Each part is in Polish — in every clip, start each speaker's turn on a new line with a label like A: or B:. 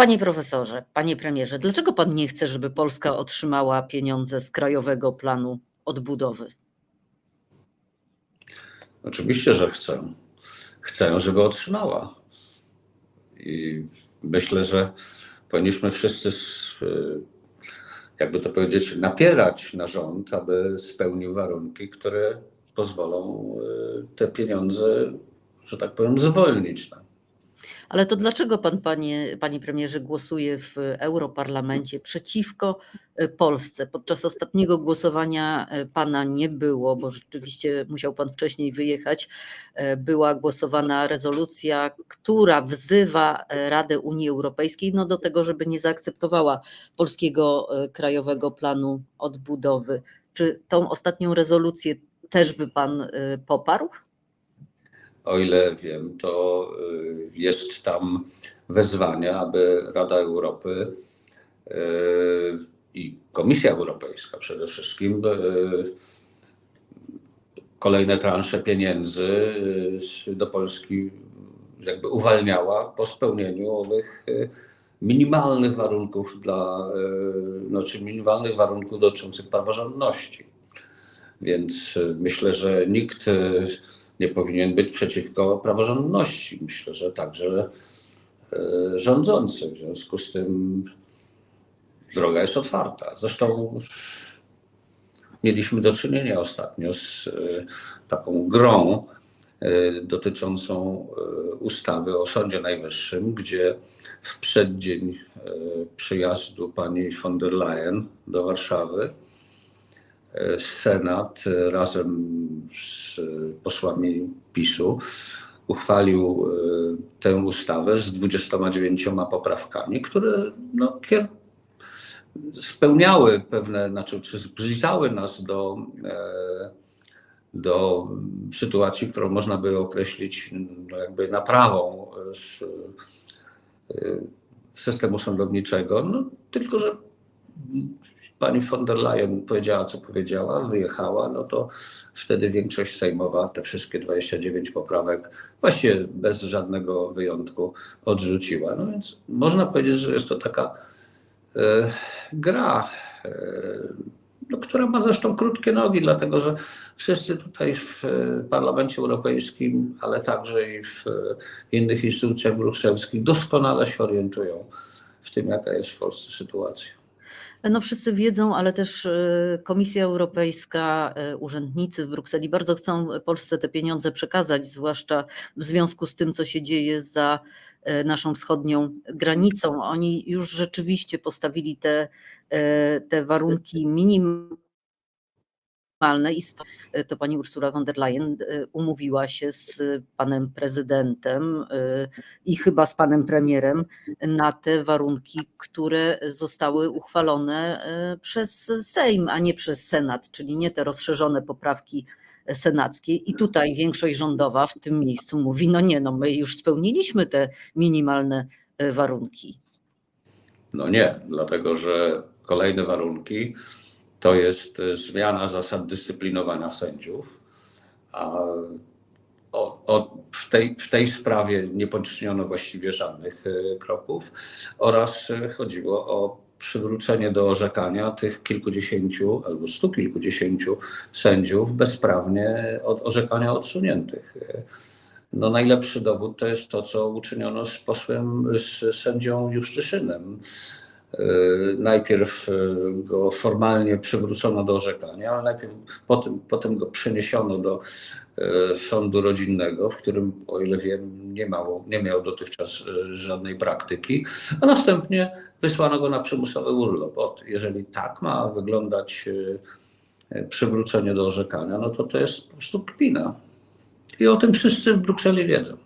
A: Panie profesorze, panie premierze, dlaczego pan nie chce, żeby Polska otrzymała pieniądze z Krajowego Planu Odbudowy?
B: Oczywiście, że chcę. Chcę, żeby otrzymała. I myślę, że powinniśmy wszyscy, y, jakby to powiedzieć, napierać na rząd, aby spełnił warunki, które pozwolą y, te pieniądze, że tak powiem, zwolnić.
A: Ale to dlaczego pan, panie, panie premierze, głosuje w Europarlamencie przeciwko e, Polsce? Podczas ostatniego głosowania e, pana nie było, bo rzeczywiście musiał pan wcześniej wyjechać. E, Była głosowana rezolucja, która wzywa Radę Unii Europejskiej no, do tego, żeby nie zaakceptowała polskiego Krajowego Planu Odbudowy. Czy tą ostatnią rezolucję też by pan poparł?
B: O ile wiem, to y, jest tam wezwanie, aby Rada Europy y, i Komisja Europejska przede wszystkim y, kolejne transze pieniędzy do Polski jakby uwalniała po spełnieniu owych minimalnych warunków dla, znaczy minimalnych warunków dotyczących praworządności. Więc myślę, że nikt nie powinien być przeciwko praworządności. Myślę, że także y, rządzący. W związku z tym droga jest otwarta. Zresztą mieliśmy do czynienia ostatnio z y, taką grą y, dotyczącą ustawy o Sądzie Najwyższym, gdzie w przeddzień przyjazdu pani von der Leyen do Warszawy Senat y, razem z posłami PiSu uchwalił y, tę ustawę z 29 poprawkami, które no, spełniały pewne, znaczy, czy zbliżały nas do, e, do sytuacji, którą można by określić no, jakby naprawą e, z, e, systemu sądowniczego. No, tylko, że pani von der Leyen powiedziała, co powiedziała, wyjechała, no to wtedy większość sejmowa te wszystkie 29 poprawek właściwie bez żadnego wyjątku odrzuciła. No więc można powiedzieć, że jest to taka e, gra, e, no, która ma zresztą krótkie nogi, dlatego że wszyscy tutaj w e, Parlamencie Europejskim, ale także i w innych instytucjach brukselskich doskonale się orientują w tym, jaka jest w Polsce sytuacja.
A: No wszyscy wiedzą, ale też e, Komisja Europejska, e, urzędnicy w Brukseli bardzo chcą Polsce te pieniądze przekazać, zwłaszcza w związku z tym, co się dzieje za e, naszą wschodnią granicą. Oni już rzeczywiście postawili te, te warunki minimalne i st- to pani Ursula von der Leyen e, umówiła się z panem prezydentem e, i chyba z panem premierem na te warunki, które zostały uchwalone e, przez Sejm, a nie przez Senat, czyli nie te rozszerzone poprawki senackie. I tutaj większość rządowa w tym miejscu mówi: No nie, no my już spełniliśmy te minimalne e, warunki.
B: No nie, dlatego że kolejne warunki to jest e, zmiana zasad dyscyplinowania sędziów, a o, o, w, tej, w tej sprawie nie poczyniono właściwie żadnych e, kroków oraz e, chodziło o przywrócenie do orzekania tych kilkudziesięciu albo stu kilkudziesięciu sędziów bezprawnie od orzekania odsuniętych. No najlepszy dowód to jest to, co uczyniono z posłem, z sędzią Juszczyszynem. Yy, Najpierw yy, go formalnie przywrócono do orzekania, ale najpierw potem, potem go przeniesiono do yy, sądu rodzinnego, w którym, o ile wiem, nie, mało, nie miał dotychczas żadnej praktyki, a następnie wysłano go na przymusowy urlop. Ot, jeżeli tak ma wyglądać przywrócenie do orzekania, no to to jest po prostu kpina. I o tym wszyscy w Brukseli wiedzą.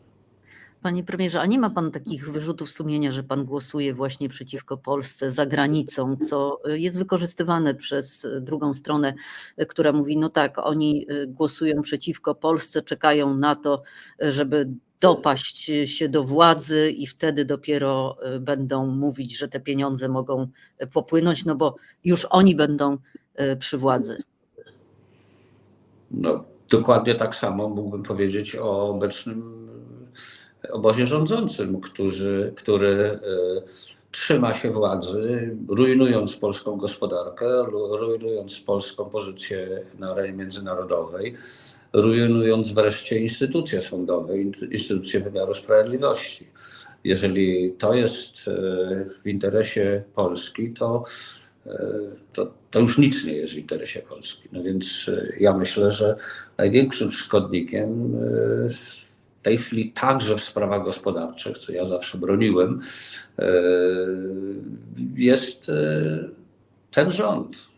A: Panie premierze, a nie ma pan takich wyrzutów sumienia, że pan głosuje właśnie przeciwko Polsce za granicą, co jest wykorzystywane przez drugą stronę, która mówi: No tak, oni y, głosują przeciwko Polsce, czekają na to, żeby dopaść się do władzy i wtedy dopiero y, będą mówić, że te pieniądze mogą popłynąć, no bo już oni będą y, przy władzy.
B: No, dokładnie tak samo mógłbym powiedzieć o obecnym obozie rządzącym, którzy, który e, trzyma się władzy, rujnując polską gospodarkę, ru- rujnując polską pozycję na arenie międzynarodowej, rujnując wreszcie instytucje sądowe, in- instytucje wymiaru sprawiedliwości. Jeżeli to jest e, w interesie Polski, to, e, to, to już nic nie jest w interesie Polski. No więc ja myślę, że największym szkodnikiem tej chwili także w sprawach gospodarczych, co ja zawsze broniłem, e, jest e, ten rząd.